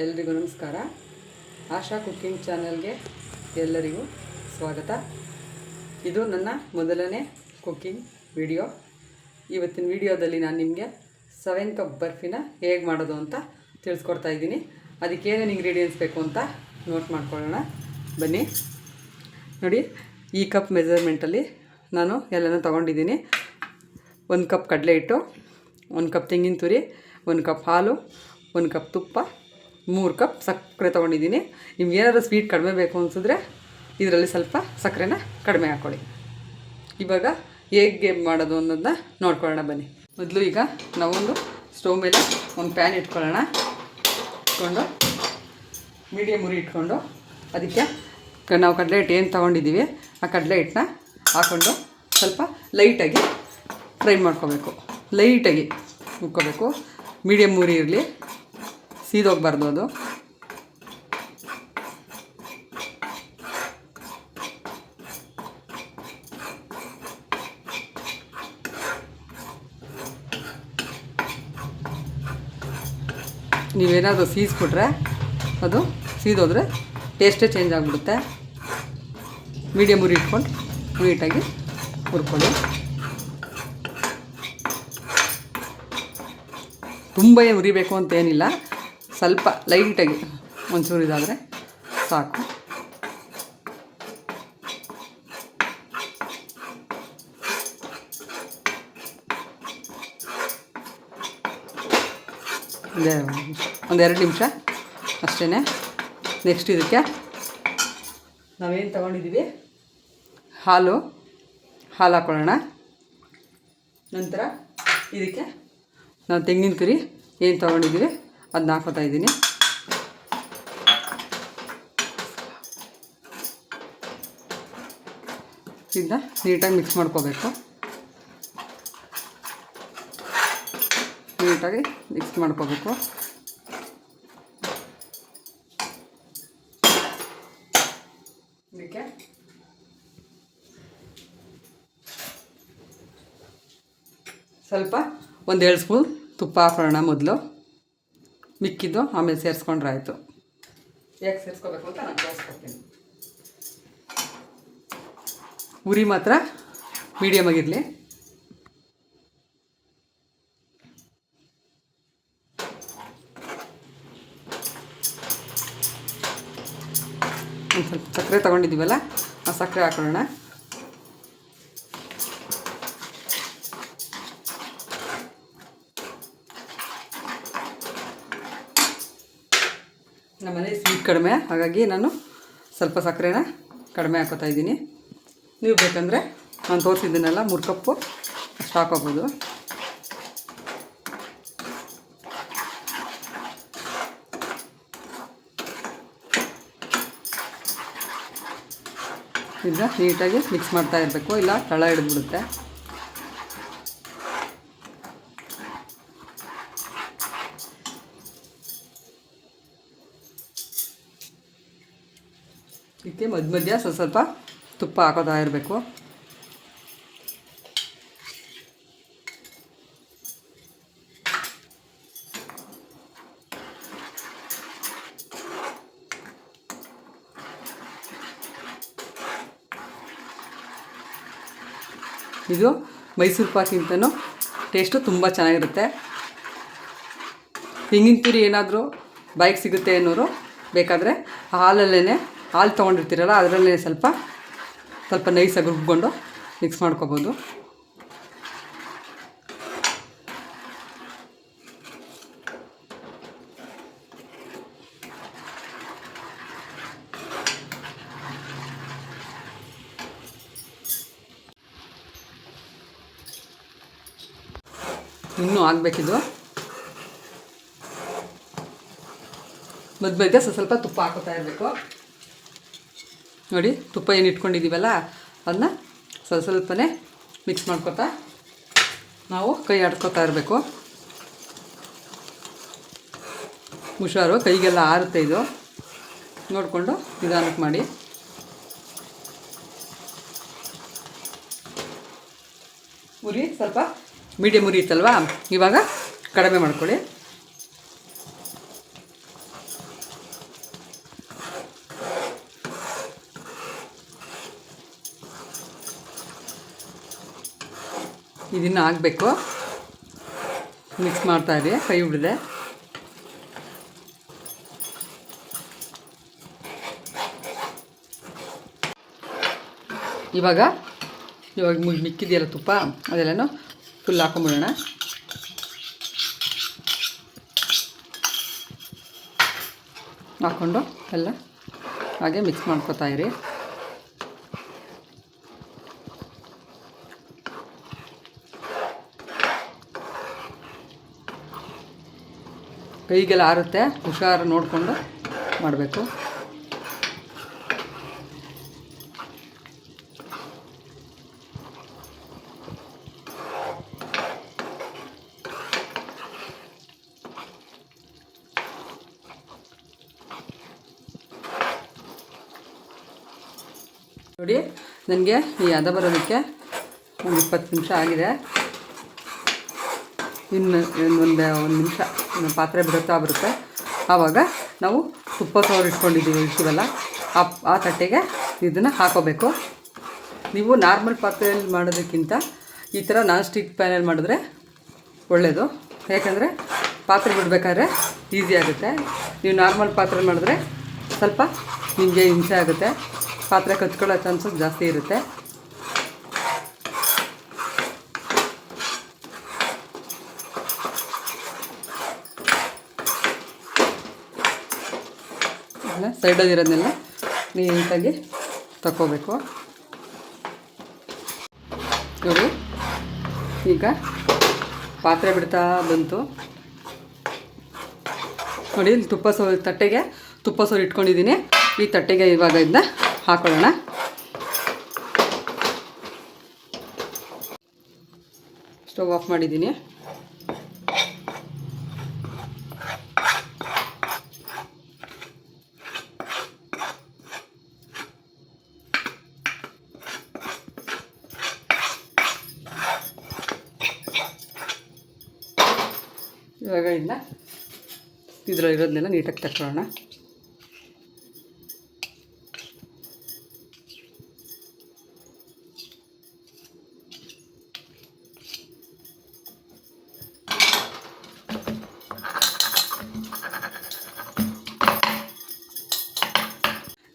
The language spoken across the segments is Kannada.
ಎಲ್ರಿಗೂ ನಮಸ್ಕಾರ. ಆಶಾ ಕುಕ್ಕಿಂಗ್ ಚಾನಲ್ಗೆ ಎಲ್ಲರಿಗೂ ಸ್ವಾಗತ. ಇದು ನನ್ನ ಮೊದಲನೇ ಕುಕ್ಕಿಂಗ್ ವಿಡಿಯೋ. ಇವತ್ತಿನ ವಿಡಿಯೋದಲ್ಲಿ ನಾನು ನಿಮಗೆ ಸೆವೆನ್ ಕಪ್ ಬರ್ಫಿನ ಹೇಗೆ ಮಾಡೋದು ಅಂತ ತಿಳಿಸ್ಕೊಡ್ತಾ ಇದ್ದೀನಿ. ಅದಕ್ಕೆ ಏನೇನು ಇಂಗ್ರೀಡಿಯೆಂಟ್ಸ್ ಬೇಕು ಅಂತ ನೋಟ್ ಮಾಡ್ಕೊಳ್ಳೋಣ. ಬನ್ನಿ. ನೋಡಿ, ಈ ಕಪ್ ಮೆಜರ್ಮೆಂಟಲ್ಲಿ ನಾನು ಎಲ್ಲನೂ ತೊಗೊಂಡಿದ್ದೀನಿ. ಒಂದು ಕಪ್ ಕಡಲೆ ಹಿಟ್ಟು, ಒಂದು ಕಪ್ ತೆಂಗಿನ ತುರಿ, ಒಂದು ಕಪ್ ಹಾಲು, ಒಂದು ಕಪ್ ತುಪ್ಪ ಮೂರು ಕಪ್ ಸಕ್ಕರೆ ತೊಗೊಂಡಿದ್ದೀನಿ. ನಿಮ್ಗೆ ಏನಾದರೂ ಸ್ವೀಟ್ ಕಡಿಮೆ ಬೇಕು ಅನಿಸಿದ್ರೆ ಇದರಲ್ಲಿ ಸ್ವಲ್ಪ ಸಕ್ಕರೆನ ಕಡಿಮೆ ಹಾಕ್ಕೊಳ್ಳಿ ಇವಾಗ ಹೇಗೆ ಮಾಡೋದು ಅನ್ನೋದನ್ನ ನೋಡ್ಕೊಳ್ಳೋಣ ಬನ್ನಿ. ಮೊದಲು ಈಗ ನಾವೊಂದು ಸ್ಟವ್ ಮೇಲೆ ಒಂದು ಪ್ಯಾನ್ ಇಟ್ಕೊಳ್ಳೋಣ. ಇಟ್ಕೊಂಡು ಮೀಡಿಯಮ್ ಉರಿ ಇಟ್ಕೊಂಡು ಅದಕ್ಕೆ ನಾವು ಕಡಲೆ ಹಿಟ್ಟು ಏನು ತೊಗೊಂಡಿದ್ದೀವಿ, ಆ ಕಡಲೆ ಹಿಟ್ಟನ್ನ ಹಾಕ್ಕೊಂಡು ಸ್ವಲ್ಪ ಲೈಟಾಗಿ ಫ್ರೈ ಮಾಡ್ಕೋಬೇಕು. ಲೈಟಾಗಿ ಮುಕ್ಕೋಬೇಕು. ಮೀಡಿಯಮ್ ಉರಿ ಇರಲಿ. ಸೀದೋಗ್ಬಾರ್ದು ಅದು. ನೀವೇನಾದರೂ ಸೀಸ್ಬಿಟ್ರೆ ಅದು ಸೀದೋದ್ರೆ ಟೇಸ್ಟೇ ಚೇಂಜ್ ಆಗಿಬಿಡುತ್ತೆ. ಮೀಡಿಯಮ್ ಉರಿ ಇಟ್ಕೊಂಡು ನೀಟಾಗಿ ಹುರ್ಕೊಳ್ಳಿ. ತುಂಬ ಉರಿಬೇಕು ಅಂತ ಏನಿಲ್ಲ. ಸ್ವಲ್ಪ ಲೈಟಾಗಿ ಒಂಚೂರು ಇದಾದರೆ ಸಾಕು. ಒಂದೇ ಒಂದೆರಡು ನಿಮಿಷ ಅಷ್ಟೇ ನೆಕ್ಸ್ಟ್ ಇದಕ್ಕೆ ನಾವೇನು ತಗೊಂಡಿದ್ದೀವಿ? ಹಾಲು ಹಾಲು ಹಾಕ್ಕೊಳ್ಳೋಣ ನಂತರ ಇದಕ್ಕೆ ನಾವು ತೆಂಗಿನ ತುರಿ ಏನು ತೊಗೊಂಡಿದ್ದೀವಿ? ಅದನ್ನ ಹಾಕೋತಾ ಇದ್ದೀನಿ. ಇದನ್ನ ನೀಟಾಗಿ ಮಿಕ್ಸ್ ಮಾಡ್ಕೋಬೇಕು. ನೀಟಾಗಿ ಮಿಕ್ಸ್ ಮಾಡ್ಕೋಬೇಕು. ಇದಕ್ಕೆ ಸ್ವಲ್ಪ ಒಂದು ಎರಡು ಸ್ಪೂನ್ ತುಪ್ಪ ಹಾಕೋಣ ಮೊದಲು. ಮಿಕ್ಕಿದ್ದು, ಆಮೇಲೆ ಸೇರಿಸ್ಕೊಂಡ್ರೆ ಆಯಿತು. ಹೇಗೆ ಸೇರಿಸ್ಕೋಬೇಕು ಅಂತ ನಾನು ತೋರಿಸ್ಕೊಡ್ತೀನಿ ಉರಿ ಮಾತ್ರ ಮೀಡಿಯಮ್ ಆಗಿರಲಿ ಒಂದು ಸ್ವಲ್ಪ ಸಕ್ಕರೆ ತಗೊಂಡಿದ್ದೀವಲ್ಲ, ಆ ಸಕ್ಕರೆ ಹಾಕೊಳ್ಳೋಣ. ನಮ್ಮನೆ ಸ್ವೀಟ್ ಕಡಿಮೆ, ಹಾಗಾಗಿ ನಾನು ಸ್ವಲ್ಪ ಸಕ್ಕರೆನ ಕಡಿಮೆ ಹಾಕೋತಾ ಇದ್ದೀನಿ. ನೀವು ಬೇಕಂದರೆ ನಾನು ತೋರಿಸಿದ್ದೀನಲ್ಲ ಮೂರು ಕಪ್ಪು ಅಷ್ಟು ಹಾಕೋಬೋದು. ಇದನ್ನ ನೀಟಾಗಿ ಮಿಕ್ಸ್ ಮಾಡ್ತಾ ಇರಬೇಕು, ಇಲ್ಲ ತಳ ಹಿಡಿದ್ಬಿಡುತ್ತೆ. ಇದಕ್ಕೆ ಮಧ್ಯ ಮಧ್ಯ ಸ್ವಲ್ಪ ಸ್ವಲ್ಪ ತುಪ್ಪ ಹಾಕೋತಾ ಇರಬೇಕು. ಇದು ಮೈಸೂರು ಪಾಕಿಂತನೂ ಟೇಸ್ಟು ತುಂಬ ಚೆನ್ನಾಗಿರುತ್ತೆ. ತೆಂಗಿನ ತುರಿ ಏನಾದರೂ ಬೈಕ್ ಸಿಗುತ್ತೆ ಅನ್ನೋರು ಬೇಕಾದರೆ ಹಾಲಲ್ಲೇ ಹಾಲು ತೊಗೊಂಡಿರ್ತೀರಲ್ಲ, ಅದರಲ್ಲೇ ಸ್ವಲ್ಪ ಸ್ವಲ್ಪ ನೈಸಾಗಿ ರುಬ್ಕೊಂಡು ಮಿಕ್ಸ್ ಮಾಡ್ಕೊಬೋದು. ಇನ್ನೂ ಆಗಬೇಕಿದು. ಮದುವೆ ಸ್ವಲ್ಪ ತುಪ್ಪ ಹಾಕೋತಾ ಇರಬೇಕು. ನೋಡಿ, ತುಪ್ಪ ಏನು ಇಟ್ಕೊಂಡಿದ್ದೀವಲ್ಲ, ಅದನ್ನ ಸ್ವಲ್ಪ ಸ್ವಲ್ಪನೇ ಮಿಕ್ಸ್ ಮಾಡ್ಕೊತಾ ನಾವು ಕೈ ಆಡ್ಕೊತಾ ಇರಬೇಕು. ಹುಷಾರು, ಕೈಗೆಲ್ಲ ಆರುತ್ತೆ ಇದು. ನೋಡಿಕೊಂಡು ನಿಧಾನಕ್ಕೆ ಮಾಡಿ. ಉರಿ ಸ್ವಲ್ಪ ಮೀಡಿಯಮ್ ಉರಿ ಇತ್ತಲ್ವಾ? ಇವಾಗ ಕಡಿಮೆ ಮಾಡ್ಕೊಳ್ಳಿ. ಇದನ್ನು ಆಗಬೇಕು ಮಿಕ್ಸ್ ಮಾಡ್ತಾಯಿರಿ ಕೈ ಬಿಡದೆ ಇವಾಗ ಇವಾಗ ಮಿಕ್ಕಿದೆಯಲ್ಲ ತುಪ್ಪ, ಅದೆಲ್ಲನೂ ಫುಲ್ ಹಾಕೊಂಬಿಡೋಣ. ಹಾಕ್ಕೊಂಡು ಎಲ್ಲ ಹಾಗೆ ಮಿಕ್ಸ್ ಮಾಡ್ಕೊತಾ ಕೈಗೆಲ್ಲ ಆರುತ್ತೆ. ಹುಷಾರು ನೋಡಿಕೊಂಡು ಮಾಡಬೇಕು. ನೋಡಿ ನನಗೆ ಈ ಹದ ಬರೋದಕ್ಕೆ ಒಂದು ಇಪ್ಪತ್ತು ನಿಮಿಷ ಆಗಿದೆ. ಇನ್ನು ಒಂದು ಒಂದು ನಿಮಿಷ ಪಾತ್ರೆ ಬಿಡುತ್ತಾ ಬರುತ್ತೆ ಆವಾಗ ನಾವು ತುಪ್ಪ ಸೋರು ಇಟ್ಕೊಂಡಿದ್ದೀವಿ ಇರ್ತೀವಲ್ಲ ಆ ಆ ತಟ್ಟೆಗೆ ಇದನ್ನು ಹಾಕೋಬೇಕು. ನೀವು ನಾರ್ಮಲ್ ಪಾತ್ರೆಯಲ್ಲಿ ಮಾಡೋದಕ್ಕಿಂತ ಈ ಥರ ನಾನ್ ಸ್ಟಿಕ್ ಪ್ಯಾನಲ್ಲಿ ಮಾಡಿದ್ರೆ ಒಳ್ಳೆಯದು ಯಾಕಂದರೆ ಪಾತ್ರೆ ಬಿಡಬೇಕಾದ್ರೆ ಈಸಿ ಆಗುತ್ತೆ. ನೀವು ನಾರ್ಮಲ್ ಪಾತ್ರೆ ಮಾಡಿದ್ರೆ ಸ್ವಲ್ಪ ನಿಮಗೆ ಹಿಂಸೆ ಆಗುತ್ತೆ. ಪಾತ್ರೆ ಕಚ್ಕೊಳ್ಳೋ ಚಾನ್ಸಸ್ ಜಾಸ್ತಿ ಇರುತ್ತೆ. ಎಲ್ಲ ಸೈಡಲ್ಲಿರೋದನ್ನೆಲ್ಲ ನೀಟಾಗಿ ತಗೋಬೇಕು ನೋಡಿ, ಈಗ ಪಾತ್ರೆ ಬಿಡ್ತಾ ಬಂತು. ನೋಡಿ, ಇಲ್ಲಿ ತುಪ್ಪ ಸೋ, ತಟ್ಟೆಗೆ ತುಪ್ಪ ಸೋರು ಇಟ್ಕೊಂಡಿದ್ದೀನಿ. ಈ ತಟ್ಟೆಗೆ ಇವಾಗ ಇದನ್ನ ಹಾಕೊಳ್ಳೋಣ. ಸ್ಟವ್ ಆಫ್ ಮಾಡಿದ್ದೀನಿ. ಇನ್ನ ಇದರಲ್ಲಿರೋದನ್ನೆಲ್ಲ ನೀಟಾಗಿ ತಕ್ಕೊಳ್ಳೋಣ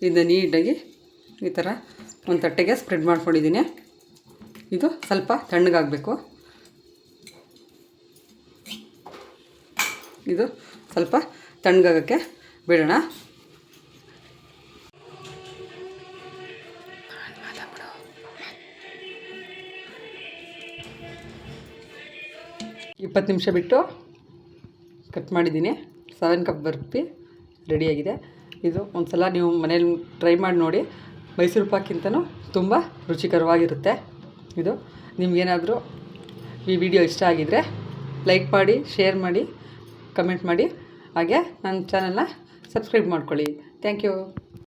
ಇದನ್ನ ನೀಟಾಗಿ ಈ ಥರ ಒಂದು ತಟ್ಟೆಗೆ ಸ್ಪ್ರೆಡ್ ಮಾಡ್ಕೊಂಡಿದ್ದೀನಿ. ಇದು ಸ್ವಲ್ಪ ತಣ್ಣಗಾಗಬೇಕು. ಇದು ಸ್ವಲ್ಪ ತಣ್ಣಗಾಗಕ್ಕೆ ಬಿಡೋಣ. ಇಪ್ಪತ್ತು ನಿಮಿಷ ಬಿಟ್ಟು ಕಟ್ ಮಾಡಿದ್ದೀನಿ. ಸೆವೆನ್ ಕಪ್ ಬರ್ಪಿ ರೆಡಿಯಾಗಿದೆ ಇದು ಒಂದು ಸಲ ನೀವು ಮನೇಲಿ ಟ್ರೈ ಮಾಡಿ ನೋಡಿ. ಮೈಸೂರು ಪಾಕಿಂತನೂ ತುಂಬ ರುಚಿಕರವಾಗಿರುತ್ತೆ. ಇದು ನಿಮಗೇನಾದರೂ ಈ ವಿಡಿಯೋ ಇಷ್ಟ ಆಗಿದರೆ ಲೈಕ್ ಮಾಡಿ ಶೇರ್ ಮಾಡಿ. ಕಮೆಂಟ್ ಮಾಡಿ. ಹಾಗೆ ನನ್ನ ಚಾನಲ್ನ ಸಬ್ಸ್ಕ್ರೈಬ್ ಮಾಡ್ಕೊಳ್ಳಿ. Thank you